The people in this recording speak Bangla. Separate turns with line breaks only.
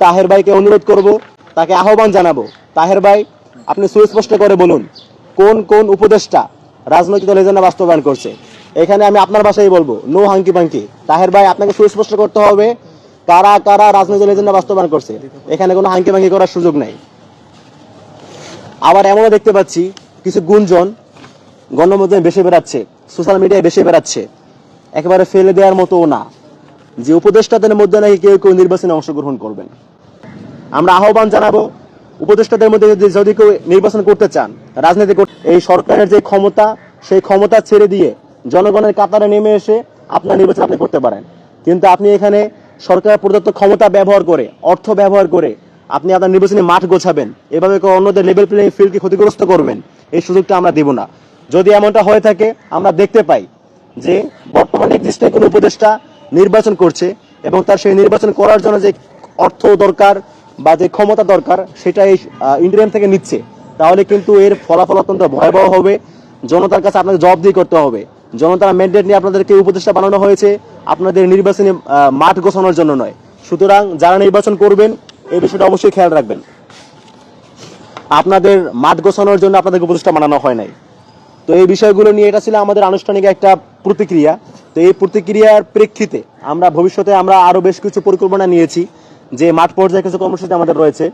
তাহের ভাইকে অনুরোধ করব, তাকে আহ্বান জানাব। তাহের ভাই, আপনি সুস্পষ্ট করে বলুন, কোন কোন উপদেষ্টা রাজনৈতিক দল এজেন্ডা বাস্তবায়ন করছে? এখানে আমি আপনার ভাষায় বলব, নো হাঙ্কি পাঙ্কি। তাহের ভাই, আপনাকে সুস্পষ্ট করতে হবে, কারা কারা রাজনৈতিক দল এজেন্ডা বাস্তবায়ন করছে। এখানে কোনো হাঙ্কি পাঙ্কি করার সুযোগ নাই। আবার এমনও দেখতে পাচ্ছি, কিছু গুঞ্জন গণমাধ্যমে বেশি বেড়াচ্ছে, সোশ্যাল মিডিয়ায় বেশি বেড়াচ্ছে। একেবারে ফেলে দেওয়ার মতোও না। যে উপদেষ্টাদের মধ্যে নাকি কেউ কেউ নির্বাচনে অংশগ্রহণ করবেন। আমরা আহ্বান জানাব, উপদেষ্টাদের মধ্যে যদি কেউ নির্বাচন করতে চান, রাজনীতি এই সরকারের যে ক্ষমতা, সেই ক্ষমতা ছেড়ে দিয়ে জনগণের কাতারে নেমে এসে আপনার নির্বাচন আপনি করতে পারেন। কিন্তু আপনি এখানে সরকার প্রদত্ত ক্ষমতা ব্যবহার করে, অর্থ ব্যবহার করে আপনি আপনার নির্বাচনী মাঠ গোছাবেন, এভাবে অন্যদের লেভেল প্লেইং ফিল্ডকে ক্ষতিগ্রস্ত করবেন, এই সুযোগটা আমরা দেব না। যদি এমনটা হয়ে থাকে, আমরা দেখতে পাই যে বর্তমানে নির্দিষ্ট কোনো উপদেষ্টা নির্বাচন করছে এবং তার সেই নির্বাচন করার জন্য যে অর্থ দরকার বা যে ক্ষমতা দরকার, সেটা এই ইন্ডিয়ান থেকে নিচ্ছে। তাহলে কিন্তু এর ফলাফল অত্যন্ত ভয়াবহ হবে। জনতার কাছে আপনাকে জবাবদিহি করতে হবে। জনতার ম্যান্ডেট নিয়ে আপনাদেরকে উপদেষ্টা বানানো হয়েছে আপনাদের নির্বাচনী মাঠ গোছানোর জন্য নয়। সুতরাং যারা নির্বাচন করবেন, এই বিষয়টা অবশ্যই খেয়াল রাখবেন। আপনাদের মাঠ গোছানোর জন্য আপনাদেরকে উপদেষ্টা বানানো হয় নাই। তো এই বিষয়গুলো নিয়ে এটা ছিল আমাদের আনুষ্ঠানিক একটা প্রতিক্রিয়া। তো এই প্রতিক্রিয়ার প্রেক্ষিতে আমরা ভবিষ্যতে আমরা আরও বেশ কিছু পরিকল্পনা নিয়েছি যে মাঠ পর্যায়ে কিছু কর্মসূচি আমাদের রয়েছে।